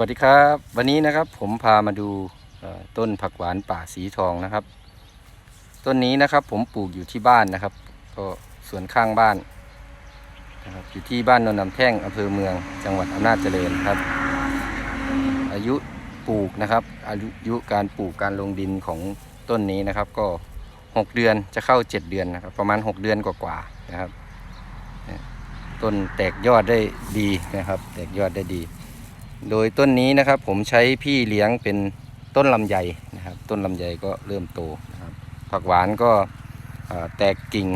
วัสดีครับ วันนี้นะครับผมพามาดูต้นผักหวานป่าสีทองนะครับ ต้นนี้นะครับผมปลูกอยู่ที่บ้านนะครับ ก็สวนข้างบ้านนะครับอยู่ที่บ้านนนท์นำแท่งอำเภอเมืองจังหวัดอำนาจเจริญครับ อายุปลูกนะครับ อายุการปลูกการลงดินของต้นนี้นะครับ ก็ 6 เดือนจะเข้า 7 เดือนนะครับ ประมาณ 6 เดือนกว่าๆนะครับ ต้นแตกยอดได้ดีนะครับ แตกยอดได้ดี โดยต้นนี้นะครับผมใช้พี่เลี้ยงเป็นต้นลำไยนะครับ ต้นลำไยก็เริ่มโตนะครับผักหวานก็แตกกิ่ง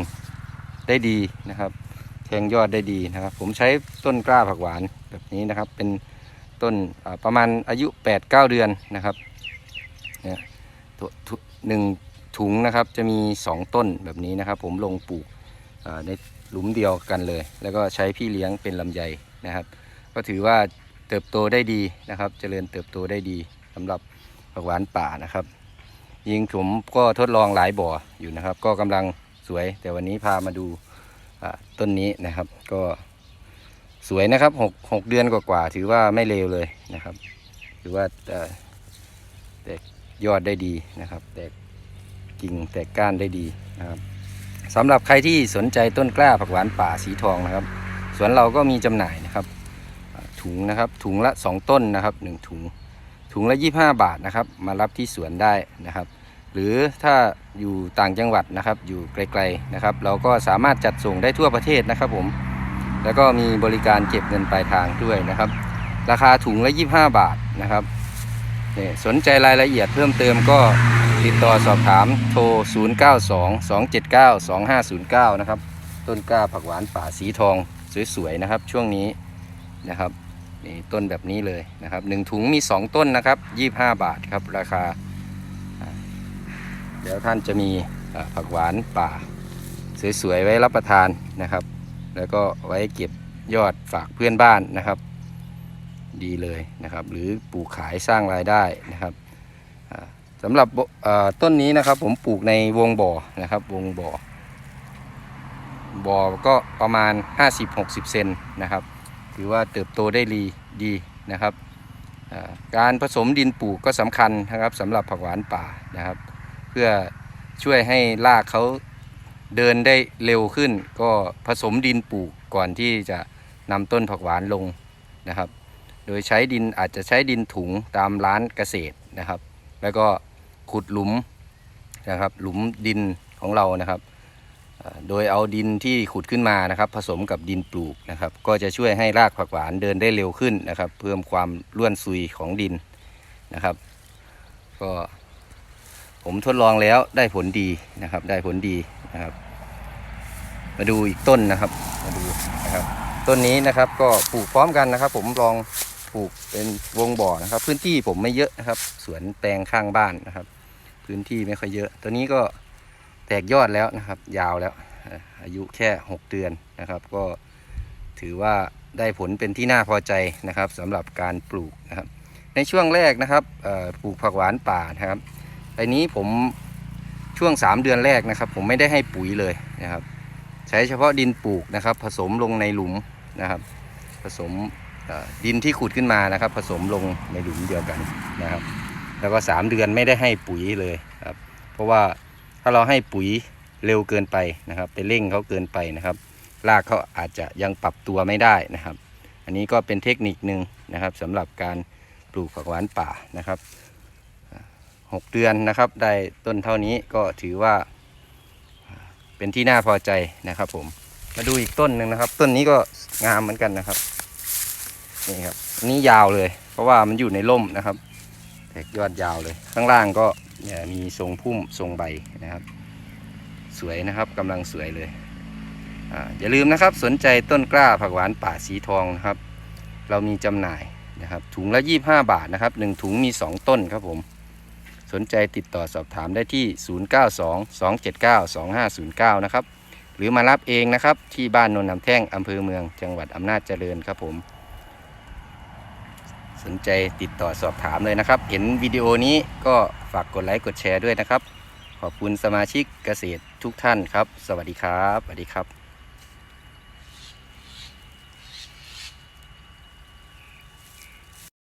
ได้ดีนะครับแทงยอดได้ดีนะครับ ผมใช้ต้นกล้าผักหวานแบบนี้นะครับ เป็นต้นประมาณอายุ 8-9 เดือนนะครับเนี่ยตัวหนึ่งถุงนะครับจะมี 2 ต้นแบบนี้นะครับ ผมลงปลูกในหลุมเดียวกันเลย แล้วก็ใช้พี่เลี้ยงเป็นลำไยนะครับ ก็ถือว่า เติบโตได้ดีนะครับ เจริญเติบโตได้ดีสำหรับผักหวานป่านะครับ ยิงผมก็ทดลองหลายบ่ออยู่นะครับ ก็กำลังสวย แต่วันนี้พามาดูต้นนี้นะครับ ก็สวยนะครับหกหกเดือนกว่าๆถือว่าไม่เลวเลยนะครับ ถือว่าแตกยอดได้ดีนะครับ แตกกิ่งแตกก้านได้ดีนะครับสำหรับใครที่สนใจต้นกล้าผักหวานป่าสีทองนะครับ สวนเราก็มีจำหน่ายนะครับ ถุงนะครับ ถุงละ 2 ต้นนะครับ 1 ถุง ถุงละ 25 บาทนะครับ มารับที่สวนได้นะครับ หรือถ้าอยู่ต่างจังหวัดนะครับ อยู่ไกลๆนะครับ เราก็สามารถจัดส่งได้ทั่วประเทศนะครับผมแล้วก็มีบริการเก็บเงินปลายทางด้วยนะครับ ราคาถุงละ 25 บาทนะครับนี่สนใจรายละเอียดเพิ่มเติมก็ติดต่อสอบถามโทร 0922792509 นะครับ ต้นกล้าผักหวานป่าสีทองสวยๆนะครับช่วงนี้นะครับ นี่ต้นแบบนี้เลยนะครับหนึ่งถุงมี 2 ต้นนะครับ 25 บาทครับราคา เดี๋ยวท่านจะมีผักหวานป่า สวยๆไว้รับประทานนะครับ แล้วก็ไว้เก็บยอดฝากเพื่อนบ้านนะครับ ดีเลยนะครับ หรือปลูกขายสร้างรายได้นะครับสำหรับต้นนี้นะครับผมปลูกในวงบ่อนะครับ วงบ่อบ่อก็ประมาณ 50-60 เซนนะครับ ถือว่าเติบโตได้ดีดีนะครับ การผสมดินปลูกก็สำคัญนะครับสำหรับผักหวานป่านะครับ เพื่อช่วยให้รากเขาเดินได้เร็วขึ้น ก็ผสมดินปลูกก่อนที่จะนำต้นผักหวานลงนะครับ โดยใช้ดินอาจจะใช้ดินถุงตามร้านเกษตรนะครับ แล้วก็ขุดหลุมนะครับหลุมดินของเรานะครับ โดยเอาดินที่ขุดขึ้นมานะครับ ผสมกับดินปลูกนะครับ ก็จะช่วยให้รากผักหวานเดินได้เร็วขึ้นนะครับ เพิ่มความร่วนซุยของดินนะครับ ก็ผมทดลองแล้วได้ผลดีนะครับ ได้ผลดีนะครับ มาดูอีกต้นนะครับมาดูนะครับ ต้นนี้นะครับก็ปลูกพร้อมกันนะครับ ผมลองปลูกเป็นวงบ่อนะครับ พื้นที่ผมไม่เยอะนะครับ สวนแตงข้างบ้านนะครับ พื้นที่ไม่ค่อยเยอะ ตัวนี้ก็ แตกยอดแล้วนะครับ ยาวแล้วอายุแค่ 6 เดือนนะครับ ก็ถือว่าได้ผลเป็นที่น่าพอใจนะครับสำหรับการปลูกนะครับ ในช่วงแรกนะครับปลูกผักหวานป่านะครับในนี้ผมช่วง 3 เดือนแรกนะครับ ผมไม่ได้ให้ปุ๋ยเลยนะครับ ใช้เฉพาะดินปลูกนะครับ ผสมลงในหลุมนะครับ ผสมดินที่ขุดขึ้นมานะครับ ผสมลงในหลุมเดียวกันนะครับ แล้วก็ 3 เดือนไม่ได้ให้ปุ๋ยเลยครับ เพราะว่าาเราให้ปุ๋ยเร็วเกินไปนะครับ ไปเร่งเขาเกินไปนะครับรากเขาอาจจะยังปรับตัวไม่ได้นะครับ อันนี้ก็เป็นเทคนิคหนึ่งนะครับสำหรับการปลูกผักหวานป่านะครับอ่าหกเดือนนะครับได้ต้นเท่านี้ก็ถือว่า เป็นที่น่าพอใจนะครับผมมาดูอีกต้นหนึ่งนะครับ ต้นนี้ก็งามเหมือนกันนะครับนี่ครับนนี้ยาวเลย เพราะว่ามันอยู่ในร่มนะครับแตกยอดยาวเลย ข้างล่างก็ มีทรงพุ่มทรงใบนะครับ สวยนะครับกำลังสวยเลยออย่าลืมนะครับสนใจต้นกล้าผักหวานป่าสีทองนะครับ เรามีจำหน่ายนะครับ ถุงละ 25 บาทนะครับหนึ่งถุงมี 2 ต้นครับผม สนใจติดต่อสอบถามได้ที่ 0922792509 นะครับ หรือมารับเองนะครับที่บ้านนนท์นำแท่งอำเภอเมืองจังหวัดอำนาจเจริญครับผม สนใจติดต่อสอบถามเลยนะครับ เห็นวิดีโอนี้ก็ฝากกดไลค์กดแชร์ด้วยนะครับ ขอบคุณสมาชิกเกษตรทุกท่านครับ สวัสดีครับ สวัสดีครับ